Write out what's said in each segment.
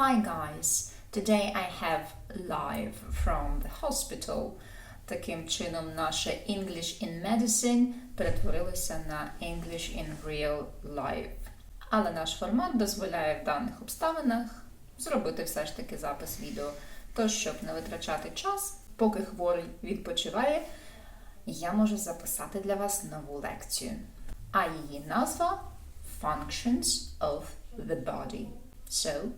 Hi guys! Today I have live from the hospital. Таким чином, наше English in Medicine перетворилося на English in Real Life. Але наш формат дозволяє в даних обставинах зробити все ж таки запис відео. Тож, щоб не витрачати час, поки хворий відпочиває, я можу записати для вас нову лекцію. А її назва Functions of the Body. So,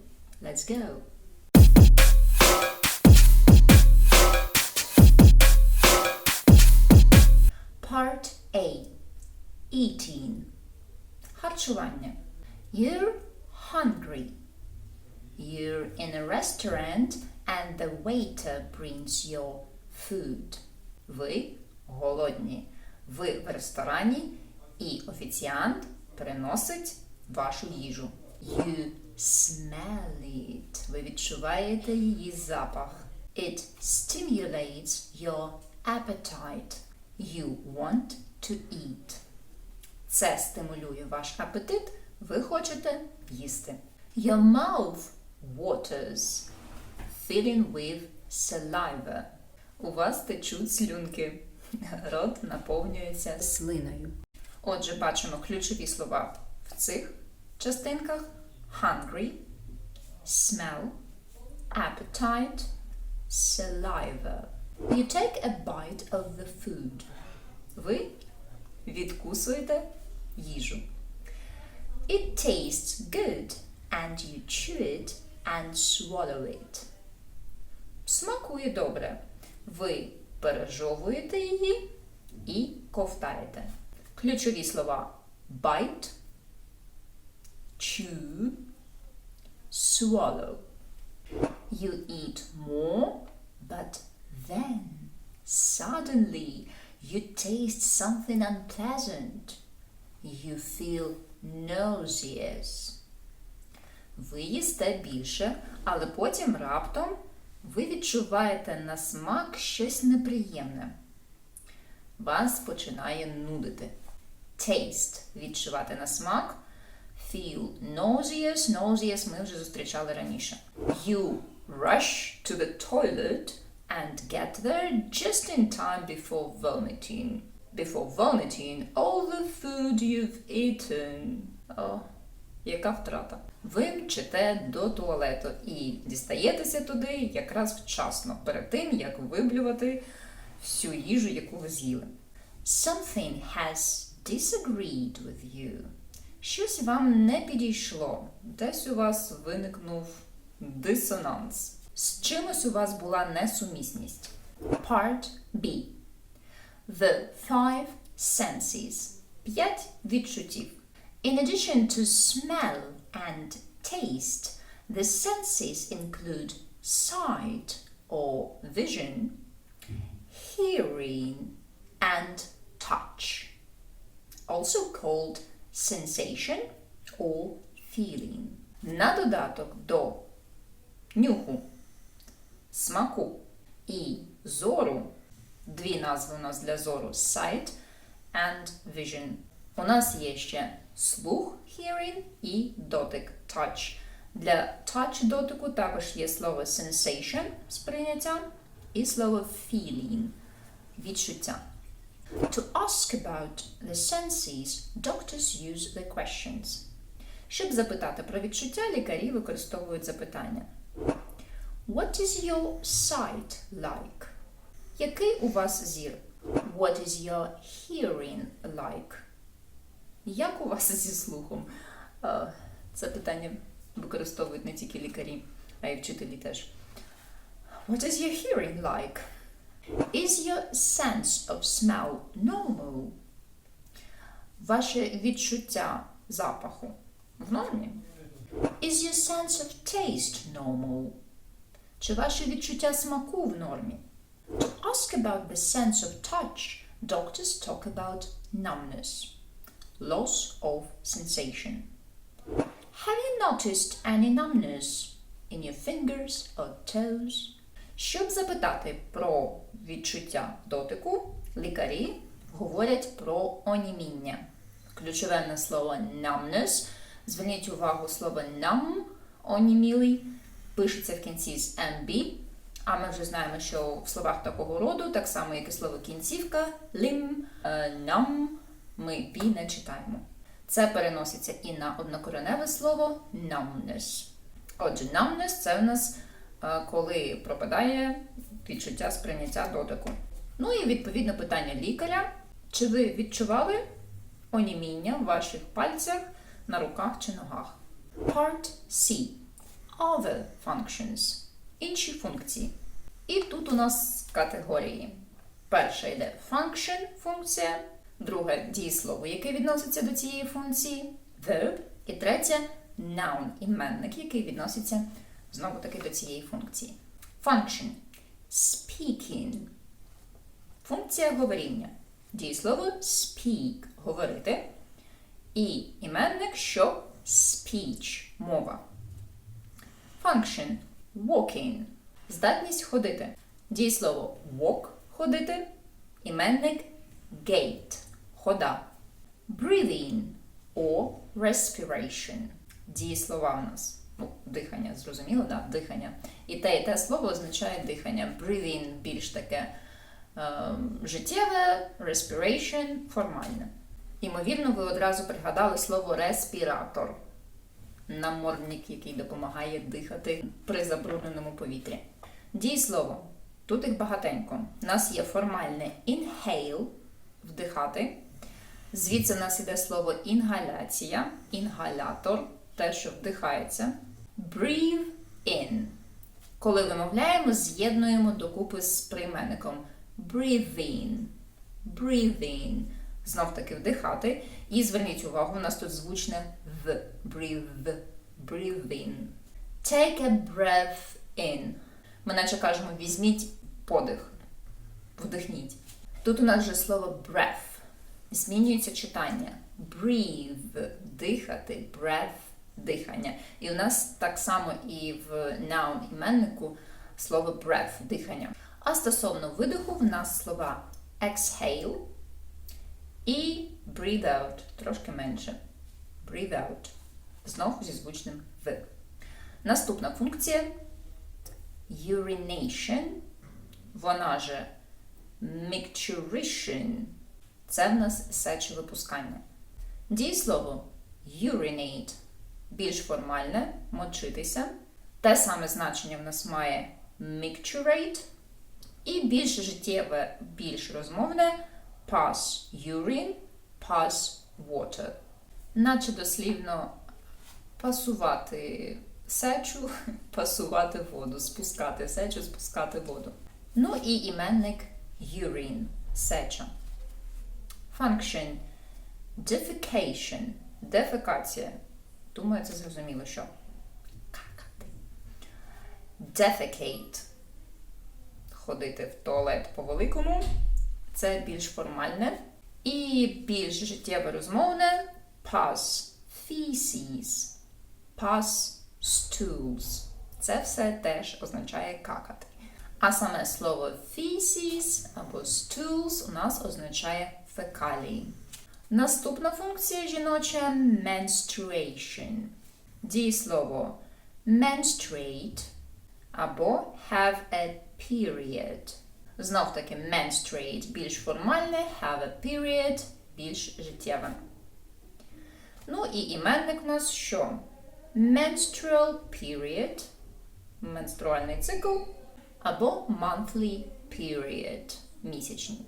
let's go! Part A. Eating. Харчування. You're hungry. You're in a restaurant and the waiter brings your food. Ви голодні. Ви в ресторані і офіціант приносить вашу їжу. You smell it. Ви відчуваєте її запах. It stimulates your appetite. You want to eat. Це стимулює ваш апетит. Ви хочете їсти. Your mouth waters, filling with saliva. У вас течуть слюнки. Рот наповнюється слиною. Отже, бачимо ключові слова в цих частинках: hungry, smell, appetite, saliva. You take a bite of the food. Ви відкусуєте їжу. It tastes good and you chew it and swallow it. Смакує добре. Ви пережовуєте її і ковтаєте. Ключові слова bite, chew, swallow. You eat more, but then suddenly you taste something unpleasant. You feel nauseous. Ви їсте більше, але потім раптом ви відчуваєте на смак щось неприємне. Вас починає нудити. Taste відчувати на смак. Feel nauseous. Nauseous ми вже зустрічали раніше. You rush to the toilet and get there just in time before vomiting. Before vomiting all the food you've eaten. О, яка втрата. Ви мчите до туалету і дістаєтеся туди якраз вчасно, перед тим, як виблювати всю їжу, яку ви з'їли. Something has disagreed with you. Щось вам не підійшло. Десь у вас виникнув дисонанс. З чимось у вас була несумісність. Part B. The five senses. П'ять відчуттів. In addition to smell and taste, the senses include sight or vision, hearing, and touch, also called sensation or feeling. На додаток до нюху, смаку і зору, дві назви у нас для зору sight and vision. У нас є ще слух hearing і дотик touch. Для touch дотику також є слово sensation сприйняття і слово feeling відчуття. To ask about the senses, doctors use the questions. Щоб запитати про відчуття, лікарі використовують запитання. What is your sight like? Який у вас зір? What is your hearing like? Як у вас зі слухом? Це питання використовують не тільки лікарі, а й вчителі теж. What is your hearing like? Is your sense of smell normal? Ваше відчуття запаху в нормі? Is your sense of taste normal? Чи ваше відчуття смаку в нормі? To ask about the sense of touch, doctors talk about numbness, loss of sensation. Have you noticed any numbness in your fingers or toes? Щоб запитати про відчуття дотику, лікарі говорять про оніміння. Ключове на слово numbness. Зверніть увагу слово numb, онімілий. пишеться в кінці з MB, а ми вже знаємо, що в словах такого роду, так само як і слово кінцівка, лім, е, ми пі не читаємо. Це переноситься і на однокореневе слово numbness. Отже, numbness – це в нас коли пропадає відчуття сприйняття дотику. Ну і відповідно питання лікаря. Чи ви відчували оніміння в ваших пальцях на руках чи ногах? Part C. Other functions. Інші функції. І тут у нас категорії. Перша йде function функція, друге дієслово, яке відноситься до цієї функції, verb, і третє noun іменник, який відноситься знову таки до цієї функції. Function speaking. Функція говоріння. Дієслово speak говорити. І іменник, що speech мова. Function walking здатність ходити. Дієслово walk ходити. Іменник gait хода. Breathing or respiration. Дієслова у нас. Ну, дихання, зрозуміло, да? Дихання. І те, і те слово означає дихання. Breathing більш таке е, життєве, respiration формальне. Імовірно, ви одразу пригадали слово респіратор. Намордник, який допомагає дихати при забрудненому повітрі. Дієслово. Тут їх багатенько. У нас є формальне inhale вдихати. Звідси у нас іде слово інгаляція, інгалятор, те, що вдихається. Breathe in. Коли вимовляємо, з'єднуємо докупи з прийменником. Breathe in. Breathe in. Знов таки вдихати. І зверніть увагу, у нас тут звучне в. Breathe. Breathe in. Take a breath in. Ми наче кажемо, візьміть подих. Вдихніть. Тут у нас вже слово breath. Змінюється читання. Breathe дихати, breath дихання. І у нас так само і в noun іменнику слово breath дихання. А стосовно видиху, в нас слова exhale і breathe out, трошки менше. Breathe out. Знову зі звучним в. Наступна функція urination. Вона же micturition. Це в нас сечовипускання. Дієслово urinate більш формальне мочитися. Те саме значення в нас має micturate. І більш життєве, більш розмовне pass urine, pass water. Наче дослівно пасувати сечу, пасувати воду, спускати сечу, спускати воду. Ну і іменник urine, сеча. Function defecation, дефекація. Думаю, це зрозуміло, що. Какати. Defecate. Ходити в туалет по-великому. Це більш формальне. І більш життєве розмовне pass feces. Pass stools. Це все теж означає какати. А саме слово feces або stools у нас означає фекалії. Наступна функція жіноча menstruation. Дієслово menstruate або have a period. Знов таки menstruate більш формальне, have a period більш життєве. Ну і іменник у нас що? Menstrual period, менструальний цикл, або monthly period, місячний.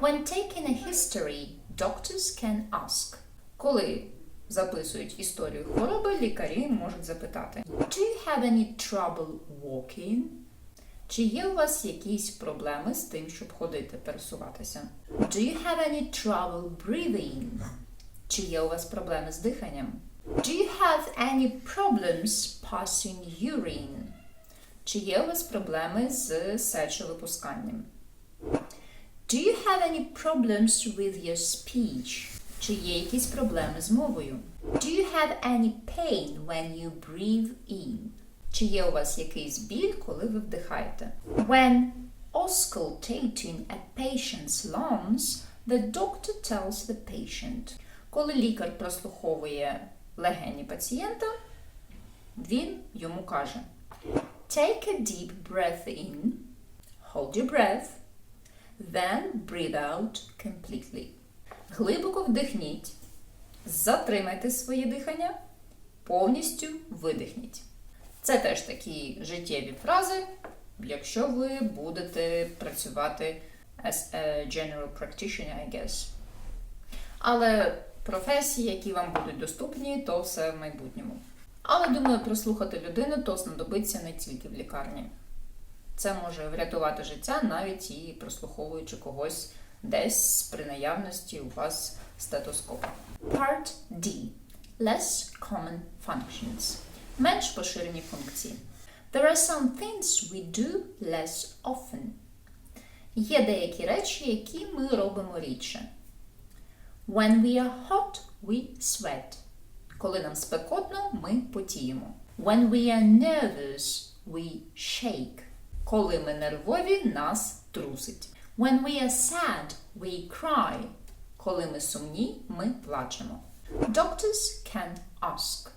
When taking a history, doctors can ask. Коли записують історію хвороби, лікарі можуть запитати: Do you have any trouble walking? Чи є у вас якісь проблеми з тим, щоб ходити, пересуватися? Do you have any trouble breathing? Чи є у вас проблеми з диханням? Do you have any problems passing urine? Чи є у вас проблеми з сечовипусканням? Do you have any problems with your speech? Чи є якісь проблеми з мовою? Do you have any pain when you breathe in? Чи є у вас якийсь біль, коли ви вдихаєте? When auscultating a patient's lungs, the doctor tells the patient. Коли лікар прослуховує легені пацієнта, він йому каже take a deep breath in, hold your breath, then breathe out completely. Глибоко вдихніть, затримайте своє дихання, повністю видихніть. Це теж такі життєві фрази, якщо ви будете працювати as a general practitioner, I guess. Але професії, які вам будуть доступні, то все в майбутньому. Але думаю, прослухати людину то знадобиться не тільки в лікарні. Це може врятувати життя, навіть і прослуховуючи когось десь при наявності у вас стетоскопа. Part D. Less common functions. Менш поширені функції. There are some things we do less often. Є деякі речі, які ми робимо рідше. When we are hot, we sweat. Коли нам спекотно, ми потіємо. When we are nervous, we shake. Коли ми нервові, нас трусить. When we are sad, we cry. Коли ми сумні, ми плачемо. Doctors can ask.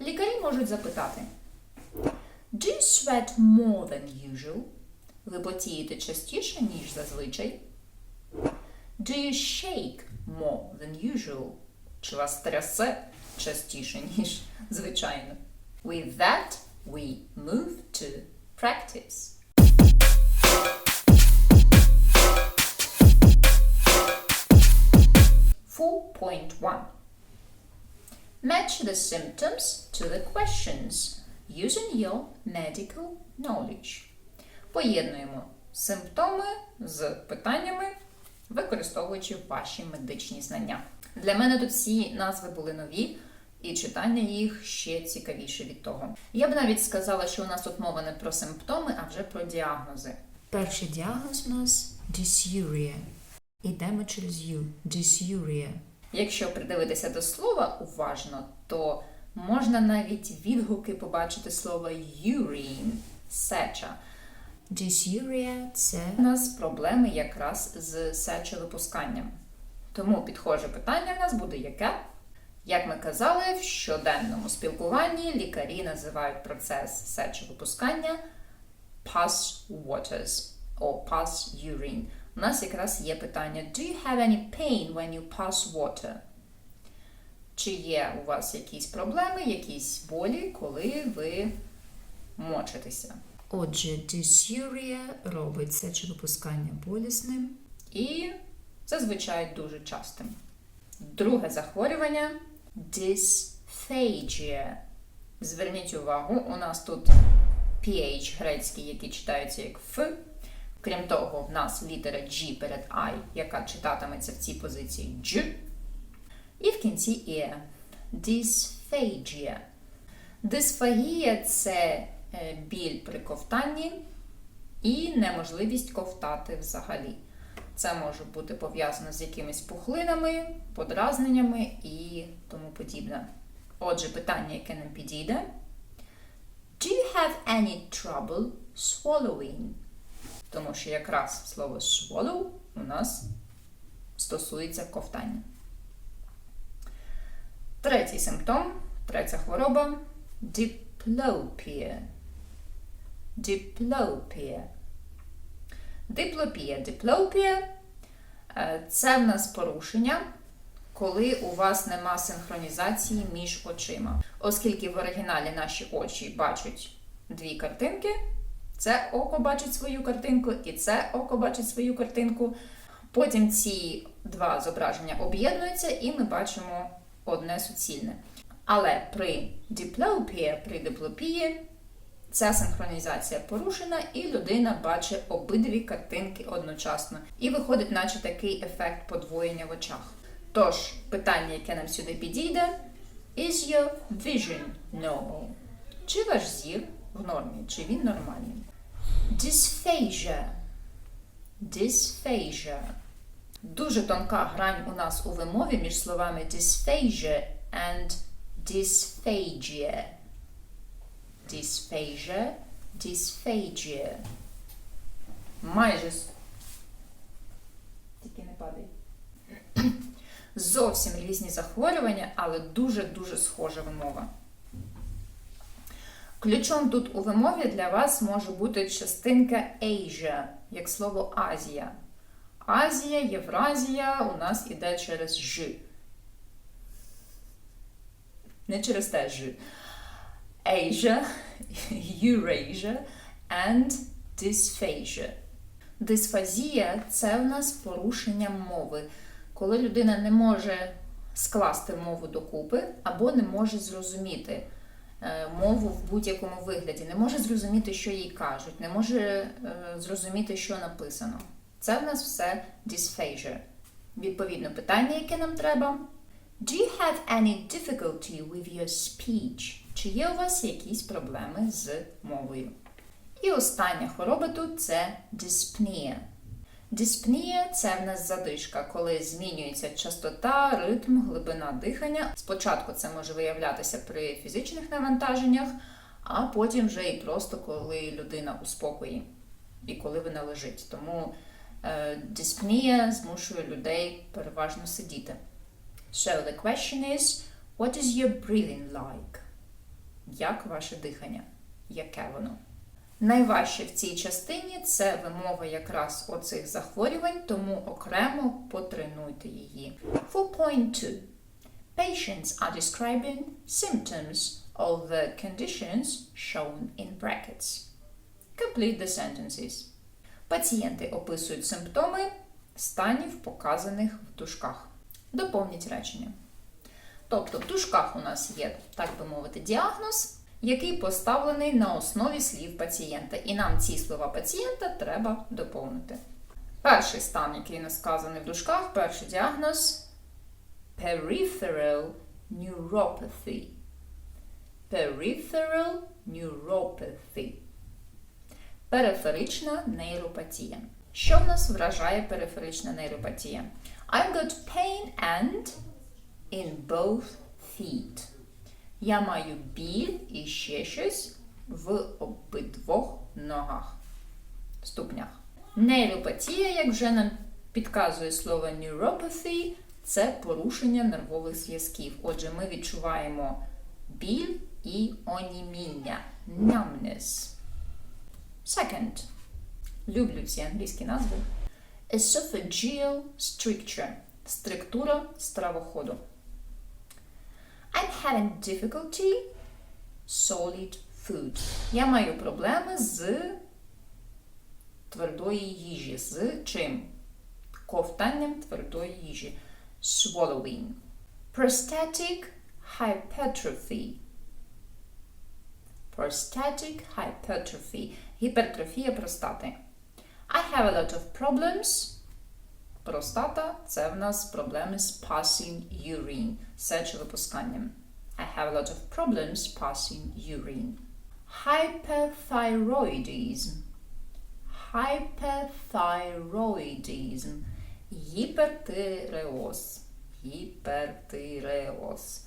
Лікарі можуть запитати. Do you sweat more than usual? Ви потієте частіше, ніж зазвичай? Do you shake more than usual? Чи вас трясе частіше, ніж звичайно? With that, we move to practice. Four point one. Match the symptoms to the questions using your medical knowledge. Поєднуємо симптоми з питаннями, використовуючи ваші медичні знання. Для мене тут всі назви були нові, і читання їх ще цікавіше від того. Я б навіть сказала, що у нас тут мова не про симптоми, а вже про діагнози. Перший діагноз у нас dysuria. Ідемо через. Dysuria. Якщо придивитися до слова уважно, то можна навіть відгуки побачити слова urine – сеча. Dysuria – це У нас проблеми якраз з сечовипусканням. Тому підхоже питання в нас буде яке? Як ми казали, в щоденному спілкуванні лікарі називають процес сечовипускання pass waters or pass urine. У нас якраз є питання Do you have any pain when you pass water? Чи є у вас якісь проблеми, якісь болі, коли ви мочитеся? Отже, dysuria робить сечовипускання болісним. І зазвичай дуже частим. Друге захворювання dysphagia. Зверніть увагу, у нас тут PH грецький, який читається як Ф. Крім того, в нас літера G перед I, яка читатиметься в цій позиції G. І в кінці E. Dysphagia. Дисфагія це е, біль при ковтанні і неможливість ковтати взагалі. Це може бути пов'язано з якимись пухлинами, подразненнями і тому подібне. Отже, питання, яке нам підійде. Do you have any trouble swallowing? Тому що якраз слово swallow у нас стосується ковтання. Третій симптом, третя хвороба диплопія. Диплопія. Диплопія. Диплопія е, це в нас порушення, коли у вас нема синхронізації між очима. Оскільки в оригіналі наші очі бачать дві картинки, це око бачить свою картинку, і це око бачить свою картинку. Потім ці два зображення об'єднуються, і ми бачимо одне суцільне. Але при диплопія, при диплопії Ця синхронізація порушена, і людина бачить обидві картинки одночасно. І виходить, наче такий ефект подвоєння в очах. Тож, питання, яке нам сюди підійде: Is your vision normal? Чи ваш зір в нормі, чи він нормальний? Dysphagia. Dysphagia. Дуже тонка грань у нас у вимові між словами dysphagia and dysphagia. Dysphagia, dysphagia. Майже. Тільки не падай. Зовсім різні захворювання, але дуже-дуже схожа вимова. Ключом тут у вимові для вас може бути частинка Asia, як слово Азія. Азія, Євразія у нас іде через Ж. Не через те Ж. Asia, Eurasia and dysphagia. Дисфазія це в нас порушення мови, коли людина не може скласти мову докупи або не може зрозуміти мову в будь-якому вигляді, не може зрозуміти, що їй кажуть, не може е, зрозуміти, що написано. Це в нас все dysphagia. Відповідно, питання, яке нам треба. Do you have any difficulty with your speech? Чи є у вас якісь проблеми з мовою? І остання хвороба тут це dyspnea. Dyspnea – це в нас задишка, коли змінюється частота, ритм, глибина дихання. Спочатку це може виявлятися при фізичних навантаженнях, а потім вже і просто коли людина у спокої і коли вона лежить. Тому е, dyspnea змушує людей переважно сидіти. So the question is, what is your breathing like? Як ваше дихання? Яке воно? Найважче в цій частині це вимова якраз оцих захворювань, тому окремо потренуйте її. 4.2. Patients are describing symptoms of the conditions shown in brackets. Complete the sentences. Пацієнти описують симптоми станів, показаних в дужках. Доповніть речення. Тобто в дужках у нас є, так би мовити, діагноз, який поставлений на основі слів пацієнта. І нам ці слова пацієнта треба доповнити. Перший стан, який не сказаний в дужках, перший діагноз peripheral neuropathy. Peripheral neuropathy. Периферична нейропатія. Що в нас вражає периферична нейропатія? I've got pain and in both feet. Я маю біль і ще щось в обидвох ногах, ступнях. Нейропатія, як вже нам підказує слово neuropathy, це порушення нервових зв'язків. Отже, ми відчуваємо біль і оніміння. Numbness. Second. Люблю ці англійські назви. Esophageal stricture. Структура стравоходу. I'm having difficulty solid food. Я маю проблеми з твердої їжі. З чим? Ковтанням твердої їжі. Swallowing. Prostatic hypertrophy. Prostatic hypertrophy. Гіпертрофія простати. I have a lot of problems. Простата це в нас проблеми з passing urine, сечовипусканням. I have a lot of problems passing urine. Hyperthyroidism. Hyperthyroidism. Гіпертиреоз. Гіпертиреоз.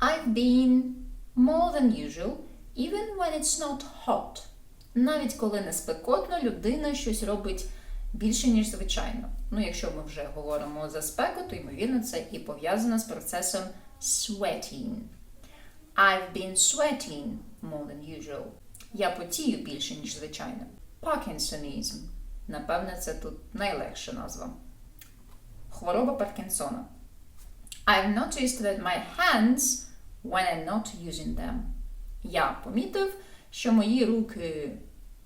I've been more than usual, even when it's not hot. Навіть коли не спекотно, людина щось робить більше, ніж звичайно. Ну, якщо ми вже говоримо за спеку, то ймовірно це і пов'язано з процесом sweating. I've been sweating more than usual. Я потію більше, ніж звичайно. Parkinsonism. Напевне, це тут найлегша назва. Хвороба Паркінсона. I've noticed that my hands when I'm not using them. Я помітив, що мої руки,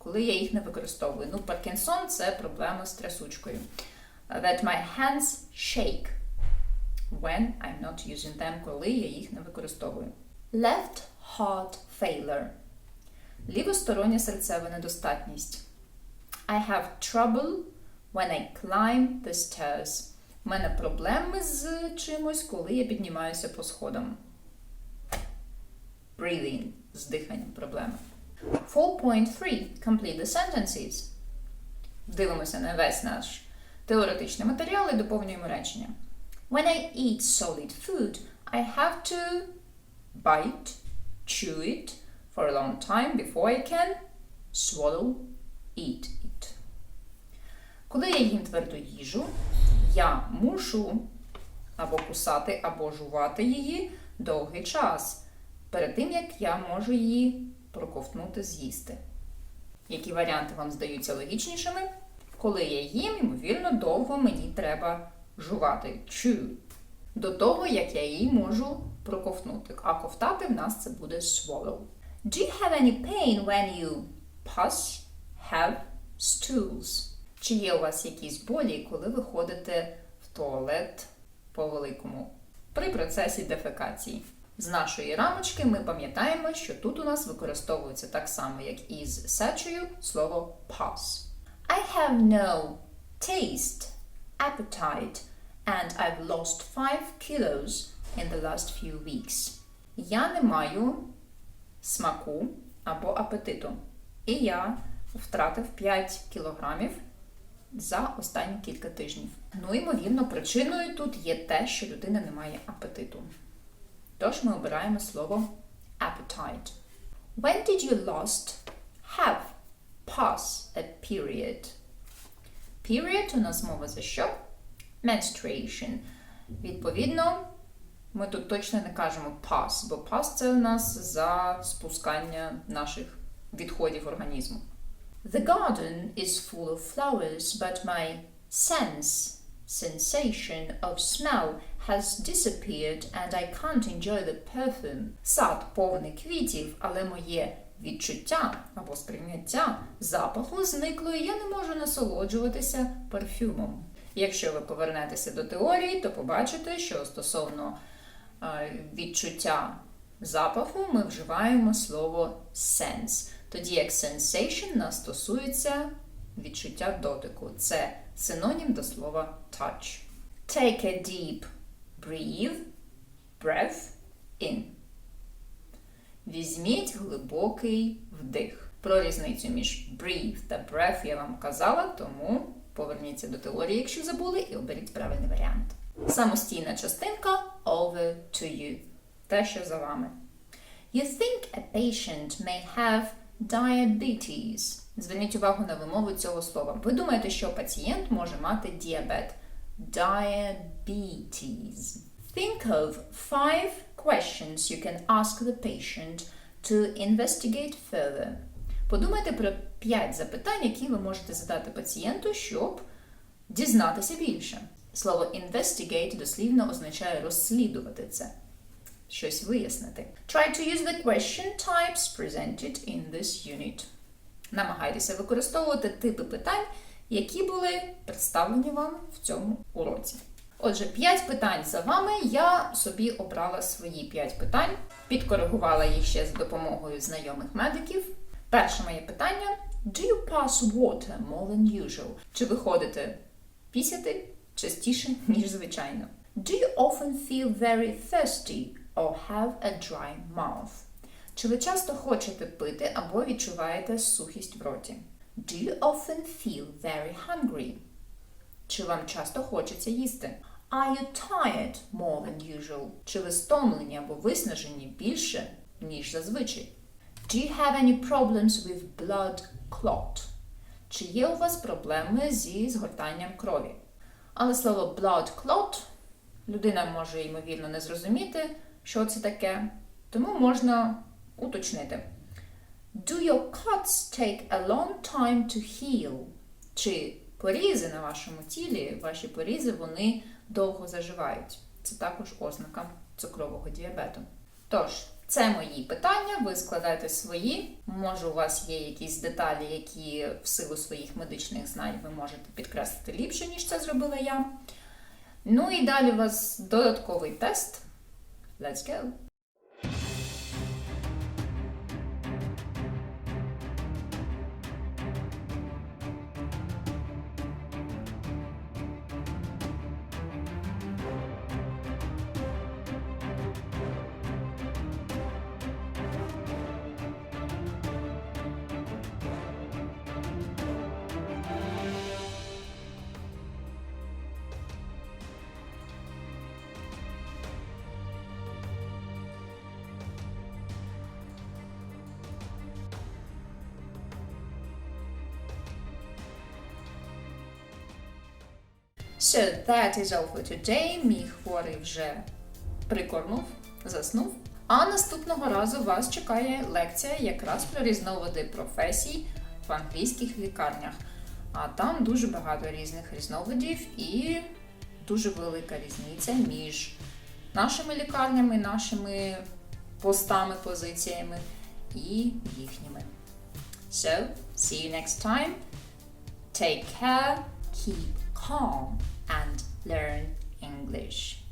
коли я їх не використовую. Ну, Паркінсон це проблема з трясучкою. That my hands shake when I'm not using them, коли я їх не використовую. Left heart failure. Лівостороння серцева недостатність. I have trouble when I climb the stairs. У мене проблеми з чимось, коли я піднімаюся по сходам. Breathing – з диханням проблеми. 4.3. Complete the sentences. Дивимося на весь наш теоретичний матеріал і доповнюємо речення. When I eat solid food, I have to bite, chew it for a long time before I can swallow, eat it. Коли я їм тверду їжу, я мушу або кусати, або жувати її довгий час, перед тим, як я можу її проковтнути, з'їсти. Які варіанти вам здаються логічнішими? Коли я їм, ймовірно, довго мені треба жувати. Chew. До того, як я її можу проковтнути. А ковтати в нас це буде swallow. Do you have any pain when you pus, have stools? Чи є у вас якісь болі, коли ви ходите в туалет по великому? При процесі дефекації. З нашої рамочки ми пам'ятаємо, що тут у нас використовується так само, як і з сечею слово pus. I have no taste, appetite, and I've lost 5 kilos in the last few weeks. Я не маю смаку або апетиту. І я втратив 5 кілограмів за останні кілька тижнів. Ну, ймовірно, причиною тут є те, що людина не має апетиту. Тож ми обираємо слово appetite. When did you last have pass a period? Period у нас мова за що? Menstruation. Відповідно, ми тут точно не кажемо pass, бо pass це у нас за спускання наших відходів організму. The garden is full of flowers, but my sense, sensation of smell has disappeared and I can't enjoy the perfume. Сад повний квітів, але моє відчуття або сприйняття запаху зникло, і я не можу насолоджуватися парфюмом. Якщо ви повернетеся до теорії, то побачите, що стосовно е, відчуття запаху ми вживаємо слово sense. Тоді як sensation нас стосується відчуття дотику. Це синонім до слова touch. Take a deep breathe, breath in. Візьміть глибокий вдих. Про різницю між breathe та breath я вам казала, тому поверніться до теорії, якщо забули, і оберіть правильний варіант. Самостійна частинка over to you. Те, що за вами. You think a patient may have diabetes. Зверніть увагу на вимову цього слова. Ви думаєте, що пацієнт може мати діабет. Diabetes. Think of five questions you can ask the patient to investigate further. Подумайте про п'ять запитань, які ви можете задати пацієнту, щоб дізнатися більше. Слово investigate дослівно означає розслідувати це щось вияснити. Try to use the question types presented in this unit. Намагайтеся використовувати типи питань, які були представлені вам в цьому уроці. Отже, 5 питань за вами. Я собі обрала свої 5 питань, підкоригувала їх ще з допомогою знайомих медиків. Перше моє питання: Do you pass water more than usual? Чи ви ходите пісяти частіше, ніж звичайно? Do you often feel very thirsty or have a dry mouth? Чи ви часто хочете пити або відчуваєте сухість в роті? Do you often feel very hungry? Чи вам часто хочеться їсти? Are you tired more than usual? Чи ви стомлені або виснажені більше, ніж зазвичай? Do you have any problems with blood clot? Чи є у вас проблеми зі згортанням крові? Але слово blood clot людина може, ймовірно, не зрозуміти, що це таке, тому можна уточнити. Do your cuts take a long time to heal? Чи порізи на вашому тілі, ваші порізи, вони довго заживають? Це також ознака цукрового діабету. Тож, це мої питання, ви складайте свої. Може, у вас є якісь деталі, які в силу своїх медичних знань ви можете підкреслити ліпше, ніж це зробила я. Ну і далі у вас додатковий тест. Let's go! So that is all for today. Мій хворий вже прикорнув, заснув. А наступного разу вас чекає лекція якраз про різновиди професій в англійських лікарнях. А там дуже багато різних різновидів і дуже велика різниця між нашими лікарнями, нашими постами, позиціями і їхніми. So, see you next time. Take care, keep calm, and learn English.